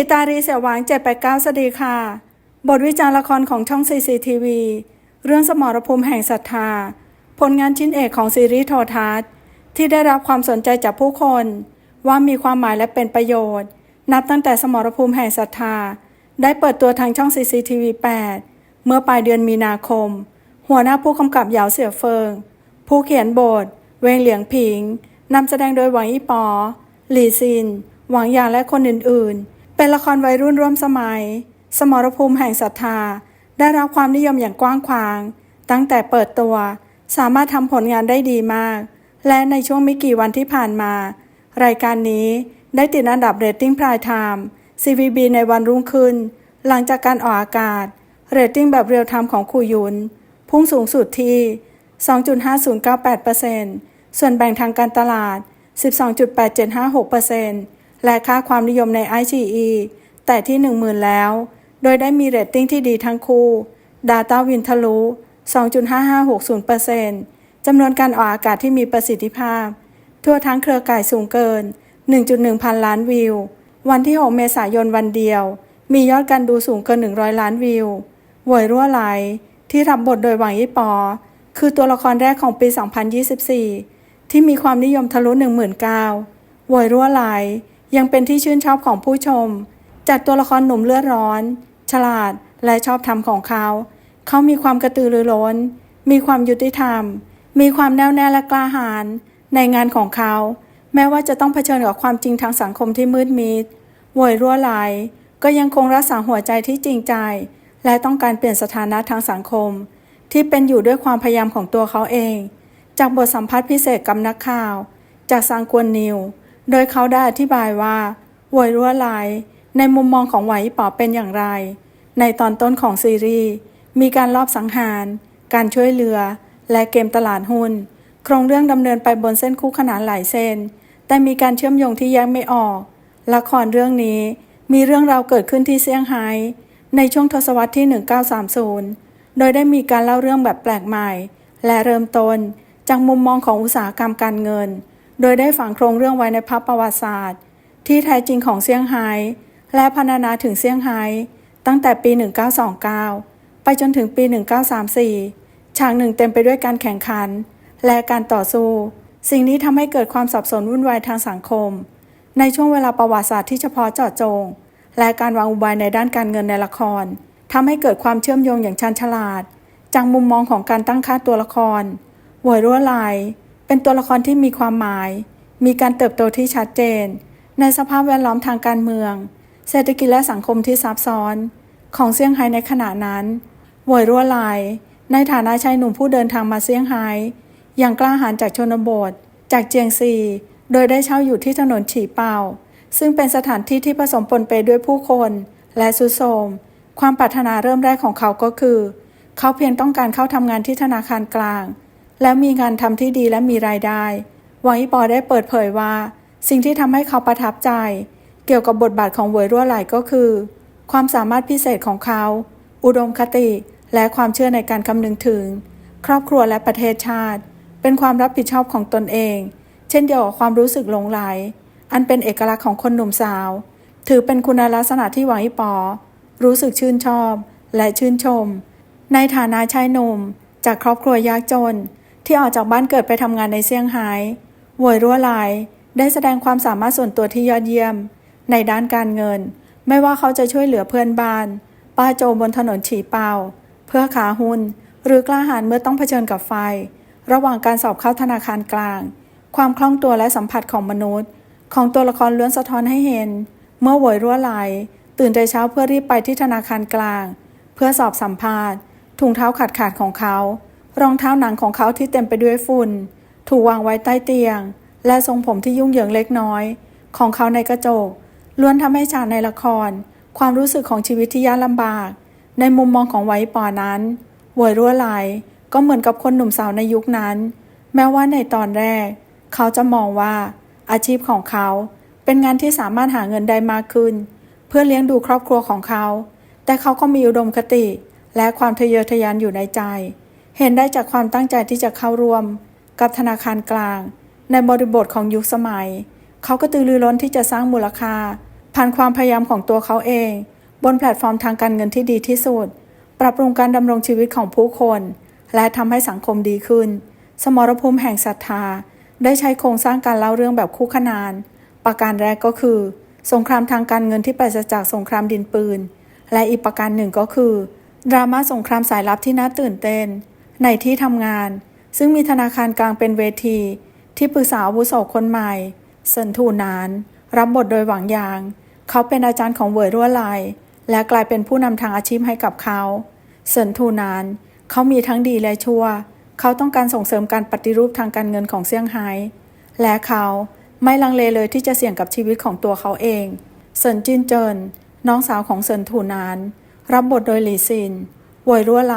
สีตารีเสียหวางเจ็ดแปดเก้าสวัสดีค่ะ บทวิจารณ์ละครของช่องซีซีทีวีเรื่องสมรภูมิแห่งศรัทธา ผลงานชิ้นเอกของซีรีส์โทรทัศน์ ที่ได้รับความสนใจจากผู้คน ว่ามีความหมายและเป็นประโยชน์ นับตั้งแต่สมรภูมิแห่งศรัทธา ได้เปิดตัวทางช่อง CCTV 8 เมื่อปลายเดือนมีนาคม หัวหน้าผู้กำกับหยาวเสี่ยเฟิง ผู้เขียนบท เวงเหลียงผิงนำแสดงโดยหวังอี้ปอ หลี่ซิน หวังยางและคนอื่นๆ เป็นละครวัยรุ่นร่วมสมัย สมรภูมิแห่งศรัทธา ได้รับความนิยมอย่างกว้างขวาง ตั้งแต่เปิดตัว สามารถทำผลงานได้ดีมาก และในช่วงไม่กี่วันที่ผ่านมา รายการนี้ได้ติดอันดับเรตติ้งพรายไทม์ CVB ในวันรุ่งขึ้น หลังจากการออกอากาศ เรตติ้งแบบเรียลไทม์ของคูยุน พุ่งสูงสุดที่ 2.5098%ส่วนแบ่งทางการตลาด 12.8756% และค่าความนิยมใน IGE แต่ที่ 10,000 แล้ว โดยได้มีเรตติ้งที่ดีทั้งคู่ Data Win ทะลุ 2.5560%จำนวนการออกอากาศที่มีประสิทธิภาพ ทั่วทั้งเครือข่ายสูงเกิน 1.1 พันล้านวิว วันที่ 6 เมษายนวันเดียว มียอดการดูสูงเกิน 100 ล้านวิวหวยรั่วไหล ที่รับบทโดยหวังยี่ปอ คือตัวละครแรกของปี 2024 ที่มีความนิยมทะลุ 19,000หวยรั่วไหล ยังเป็นที่ชื่นชอบของผู้ชม จากตัวละครหนุ่มเลือดร้อน ฉลาดและชอบธรรมของเขา เขามีความกระตือรือร้น มีความยุติธรรม มีความแน่วแน่และกล้าหาญในงานของเขา แม้ว่าจะต้องเผชิญกับความจริงทางสังคมที่มืดมิดโวยรั่วไหลก็ยังคงรักษาหัวใจที่จริงใจ และต้องการเปลี่ยนสถานะทางสังคม ที่เป็นอยู่ด้วยความพยายามของตัวเขาเอง จากบทสัมภาษณ์พิเศษกับนักข่าว จากสังกวนนิว โดยเขาได้อธิบายว่าโวยรั่วไหลในมุมมองของไหวป๋อเป็นอย่างไร ในตอนต้นของซีรีส์มีการลอบสังหาร การช่วยเหลือ และเกมตลาดหุ้น โครงเรื่องดำเนินไปบนเส้นคู่ขนานหลายเส้น แต่มีการเชื่อมโยงที่แยกไม่ออก ละครเรื่องนี้มีเรื่องราวเกิดขึ้นที่เซี่ยงไฮ้ในช่วงทศวรรษที่ 1930 โดยได้มีการเล่าเรื่องแบบแปลกใหม่ และเริ่มต้นจากมุมมองของอุตสาหกรรมการเงิน โดยได้ฝังโครงเรื่องไว้ในพระประวัติศาสตร์ ที่แท้จริงของเซี่ยงไฮ้และพรรณนาถึงเซี่ยงไฮ้ตั้งแต่ปี 1929 ไปจนถึงปี 1934 ฉากหนึ่งเต็มไปด้วยการแข่งขัน และการต่อสู้ สิ่งนี้ทำให้เกิดความสับสนวุ่นวายทางสังคม ในช่วงเวลาประวัติศาสตร์ที่เฉพาะเจาะจง และการวางอุบายในด้านการเงินในละครทำให้เกิดความเชื่อมโยงอย่างชันฉลาด จากมุมมองของการตั้งค่าตัวละครหวยรั่วไหล เป็นตัวละครที่มีความหมาย มีการเติบโตที่ชัดเจน ในสภาพแวดล้อมทางการเมือง เศรษฐกิจและสังคมที่ซับซ้อน ของเซี่ยงไฮ้ในขณะนั้นหวยรั่วไหลในฐานะชายหนุ่มผู้เดินทางมาเซี่ยงไฮ้อย่างกล้าหาญจากชนบท จากเจียงซี โดยได้เช่าอยู่ที่ถนนฉีเปาซึ่งเป็นสถานที่ที่ผสมปนไปด้วยผู้คน และสุโสมความปรารถนาเริ่มแรกของเขาก็คือ เขาเพียงต้องการเข้าทำงานที่ธนาคารกลาง แล้วมีงานทำที่ดีและมีรายได้หวังอีปอได้เปิดเผยว่า สิ่งที่ทำให้เขาประทับใจ เกี่ยวกับบทบาทของเวยรั่วไหลก็คือ ความสามารถพิเศษของเขา อุดมคติ และความเชื่อในการคำนึงถึง ครอบครัวและประเทศชาติ เป็นความรับผิดชอบของตนเอง เช่นเดียวกับความรู้สึกหลงไหล อันเป็นเอกลักษณ์ของคนหนุ่มสาว ถือเป็นคุณลักษณะที่หวังอีปอ รู้สึกชื่นชอบ และชื่นชม ในฐานะชายหนุ่ม จากครอบครัวยากจน ที่ออกจากบ้านเกิดไปทำงานในเซี่ยงไฮ้หวยรั่วไหลได้แสดงความสามารถส่วนตัวที่ยอดเยี่ยม ในด้านการเงิน ไม่ว่าเขาจะช่วยเหลือเพื่อนบ้าน ป้าโจบนถนนฉีเปาเพื่อขาหุ้น หรือกล้าหาญเมื่อต้องเผชิญกับไฟ ระหว่างการสอบเข้าธนาคารกลาง ความคล่องตัวและสัมผัสของมนุษย์ ของตัวละครล้วนสะท้อนให้เห็น เมื่อหวยรั่วไหลตื่นแต่เช้าเพื่อรีบไปที่ธนาคารกลาง เพื่อสอบสัมภาษณ์ถุงเท้าขาดขาดของเขา รองเท้าหนังของเขาที่เต็มไปด้วยฝุ่น ถูกวางไว้ใต้เตียง และทรงผมที่ยุ่งเหยิงเล็กน้อย ของเขาในกระจก ล้วนทำให้ฉากในละคร ความรู้สึกของชีวิตที่ยากลำบาก ในมุมมองของไวปอนั้นหวยรั่วไหลก็เหมือนกับคนหนุ่มสาวในยุคนั้น แม้ว่าในตอนแรก เขาจะมองว่า อาชีพของเขาเป็นงานที่สามารถหาเงินได้มากขึ้น เพื่อเลี้ยงดูครอบครัวของเขา แต่เขาก็มีอุดมคติและความทะเยอทะยานอยู่ในใจ เห็นได้จากความตั้งใจที่จะเข้าร่วม กับธนาคารกลาง ในบริบทของยุคสมัย เขาก็ตือรือร้นที่จะสร้างมูลค่า ผ่านความพยายามของตัวเขาเอง บนแพลตฟอร์มทางการเงินที่ดีที่สุด ปรับปรุงการดำรงชีวิตของผู้คน และทำให้สังคมดีขึ้น สมรภูมิแห่งศรัทธา ได้ใช้โครงสร้างการเล่าเรื่องแบบคู่ขนาน ประการแรกก็คือ สงครามทางการเงินที่ปราศจากสงครามดินปืน และอีกประการหนึ่งก็คือดราม่าสงครามสายลับที่น่าตื่นเต้น ในที่ทำงาน ซึ่งมีธนาคารกลางเป็นเวที ที่ปรึกษาอาวุโสคนใหม่เซินทูนาน รับบทโดยหวังยาง เขาเป็นอาจารย์ของเวยรั่วไลและกลายเป็นผู้นำทางอาชีพให้กับเขาเซินทูนาน เขามีทั้งดีและชั่ว เขาต้องการส่งเสริมการปฏิรูปทางการเงินของเซี่ยงไฮ้และเขาไม่ลังเลเลยที่จะเสี่ยงกับชีวิตของตัวเขาเองเซินจินเจินน้องสาวของเซินทูนาน รับบทโดยหลีซินเวยรั่วไล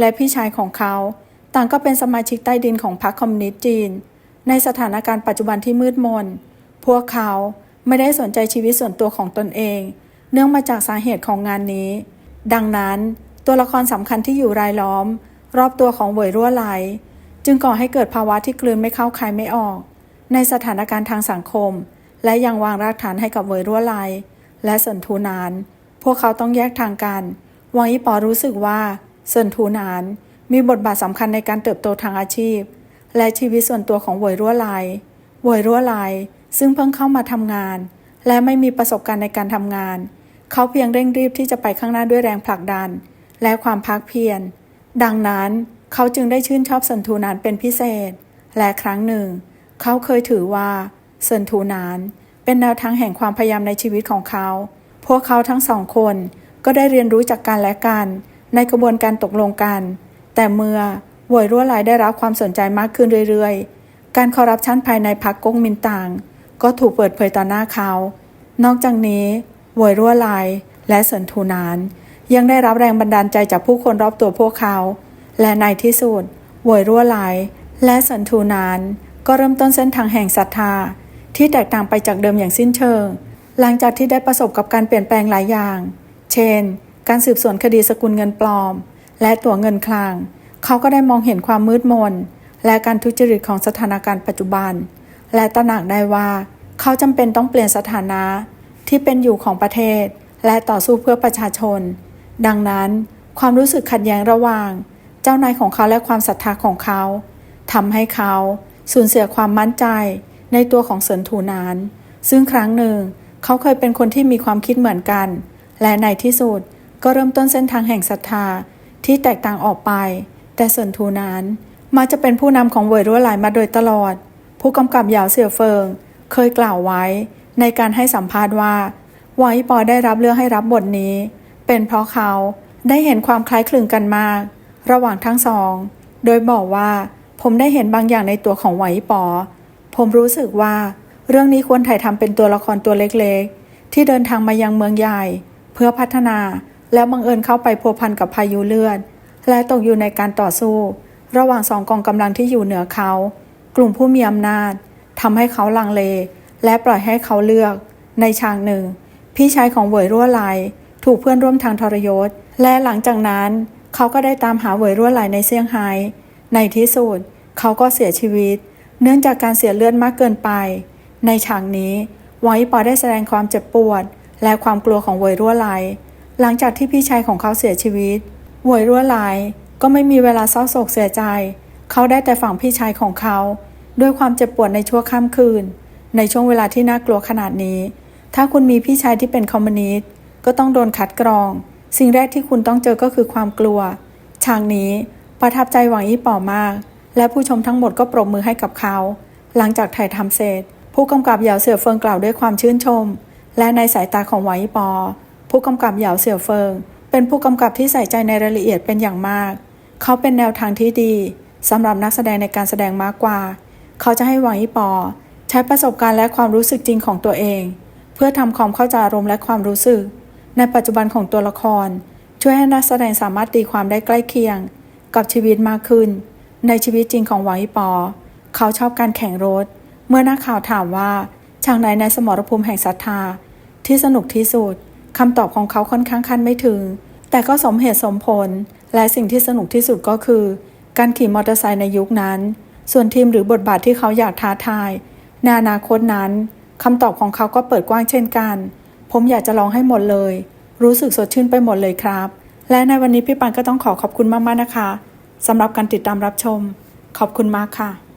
และพี่ชายของเขา ต่างก็เป็นสมาชิกใต้ดินของพรรคคอมมิวนิสต์จีน ในสถานการณ์ปัจจุบันที่มืดมน พวกเขาไม่ได้สนใจชีวิตส่วนตัวของตนเอง เนื่องมาจากสาเหตุของงานนี้ ดังนั้นตัวละครสำคัญที่อยู่รายล้อม รอบตัวของเวยรั่วไหล จึงก่อให้เกิดภาวะที่กลืนไม่เข้าคายไม่ออก ในสถานการณ์ทางสังคม และยังวางรากฐานให้กับเวยรั่วไหลและเซินทูนาน พวกเขาต้องแยกทางกัน วังอีปอรู้สึกว่า เซินทูนาน มีบทบาทสำคัญในการเติบโตทางอาชีพ และชีวิตส่วนตัวของเวยรั่วไหลเวยรั่วไหลซึ่งเพิ่งเข้ามาทำงาน และไม่มีประสบการณ์ในการทำงาน เขาเพียงเร่งรีบที่จะไปข้างหน้าด้วยแรงผลักดัน และความพักเพียร ดังนั้นเขาจึงได้ชื่นชอบเซินทูนานเป็นพิเศษ และครั้งหนึ่ง เขาเคยถือว่าเซินทูนานเป็นแนวทางแห่งความพยายามในชีวิตของเขา พวกเขาทั้งสองคนก็ได้เรียนรู้จากกันและกัน ในกระบวนการตกลงกัน แต่เมื่อหวยรั่วไหลได้รับความสนใจมากขึ้นเรื่อยๆ การคอร์รัปชันภายในพรรคก๊กมินตั๋งก็ถูกเปิดเผยต่อหน้าเขา นอกจากนี้หวยรั่วไหลและเซินทูนาน ยังได้รับแรงบันดาลใจจากผู้คนรอบตัวพวกเขา และในที่สุดหวยรั่วไหลและเซินทูนาน ก็เริ่มต้นเส้นทางแห่งศรัทธา ที่แตกต่างไปจากเดิมอย่างสิ้นเชิง หลังจากที่ได้ประสบกับการเปลี่ยนแปลงหลายอย่าง เช่น การสืบสวนคดีสกุลเงินปลอม และตั๋วเงินคลัง เขาก็ได้มองเห็นความมืดมน และการทุจริตของสถานการณ์ปัจจุบัน และตระหนักได้ว่า เขาจำเป็นต้องเปลี่ยนสถานะที่เป็นอยู่ของประเทศ และต่อสู้เพื่อประชาชน ดังนั้นความรู้สึกขัดแย้งระหว่าง เจ้านายของเขาและความศรัทธาของเขาทำให้เขาสูญเสียความมั่นใจในตัวของเซินทูนาน ซึ่งครั้งหนึ่ง เขาเคยเป็นคนที่มีความคิดเหมือนกัน และในที่สุด ก็เริ่มต้นเส้นทางแห่งศรัทธาที่แตกต่างออกไป แต่เซินทูนานมาจะเป็นผู้นำของเวยรั่วไหลมาโดยตลอด ผู้กำกับหยาวเสี่ยวเฟิง เคยกล่าวไว้ในการให้สัมภาษณ์ว่าหวายปอได้รับเลือกให้รับบทนี้ เป็นเพราะเขาได้เห็นความคล้ายคลึงกันมาก ระหว่างทั้งสอง โดยบอกว่าผมได้เห็นบางอย่างในตัวของหวายปอ ผมรู้สึกว่า เรื่องนี้ควรถ่ายทำเป็นตัวละครตัวเล็กๆ ที่เดินทางมายังเมืองใหญ่ เพื่อพัฒนา แล้วบังเอิญเข้าไปพัวพันกับพายุเลือด และตกอยู่ในการต่อสู้ ระหว่างสองกองกำลังที่อยู่เหนือเขา กลุ่มผู้มีอำนาจทำให้เขาลังเล และปล่อยให้เขาเลือก ในฉากหนึ่ง พี่ชายของเวยรั่วไหลถูกเพื่อนร่วมทางทรยศ และหลังจากนั้นเขาก็ได้ตามหาเวยรั่วไหลในเซี่ยงไฮ้ในที่สุดเขาก็เสียชีวิต เนื่องจากการเสียเลือดมากเกินไป ในฉากนี้หวังอีปอได้แสดงความเจ็บปวด และความกลัวของเวยรั่วไหล หลังจากที่พี่ชายของเขาเสียชีวิตหวยรั่วไหลก็ไม่มีเวลาเศร้าโศกเสียใจ เขาได้แต่ฝังพี่ชายของเขา ด้วยความเจ็บปวดในชั่วข้ามคืน ในช่วงเวลาที่น่ากลัวขนาดนี้ ถ้าคุณมีพี่ชายที่เป็นคอมมิวนิสต์ก็ต้องโดนคัดกรอง สิ่งแรกที่คุณต้องเจอก็คือความกลัว ฉากนี้ประทับใจหวังอี้ป่อมาก และผู้ชมทั้งหมดก็ปรบมือให้กับเขา หลังจากถ่ายทำเสร็จ ผู้กำกับเหยาเสี่ยวเฟิงกล่าวด้วยความชื่นชม และในสายตาของหวังอี้ปอ ผู้กำกับเหยาเสี่ยวเฟิง เป็นผู้กำกับที่ใส่ใจในรายละเอียดเป็นอย่างมาก เขาเป็นแนวทางที่ดีสำหรับนักแสดงในการแสดงมากกว่า เขาจะให้หวังอีปอ ใช้ประสบการณ์และความรู้สึกจริงของตัวเอง เพื่อทำความเข้าใจอารมณ์และความรู้สึก ในปัจจุบันของตัวละคร ช่วยให้นักแสดงสามารถตีความได้ใกล้เคียง กับชีวิตมากขึ้น ในชีวิตจริงของหวังอีปอ เขาชอบการแข่งรถ เมื่อนักข่าวถามว่าฉากไหนในสมรภูมิแห่งศรัทธาที่สนุกที่สุด คำตอบของเขาค่อนข้างคันไม่ถึง แต่ก็สมเหตุสมผล และสิ่งที่สนุกที่สุดก็คือ การขี่มอเตอร์ไซค์ในยุคนั้น ส่วนทีมหรือบทบาทที่เขาอยากท้าทายในอนาคตนั้นคำตอบของเขาก็เปิดกว้างเช่นกัน ผมอยากจะร้องให้หมดเลย รู้สึกสดชื่นไปหมดเลยครับ และในวันนี้พี่ปันก็ต้องขอขอบคุณมากๆนะคะสำหรับการติดตามรับชม ขอบคุณมากค่ะ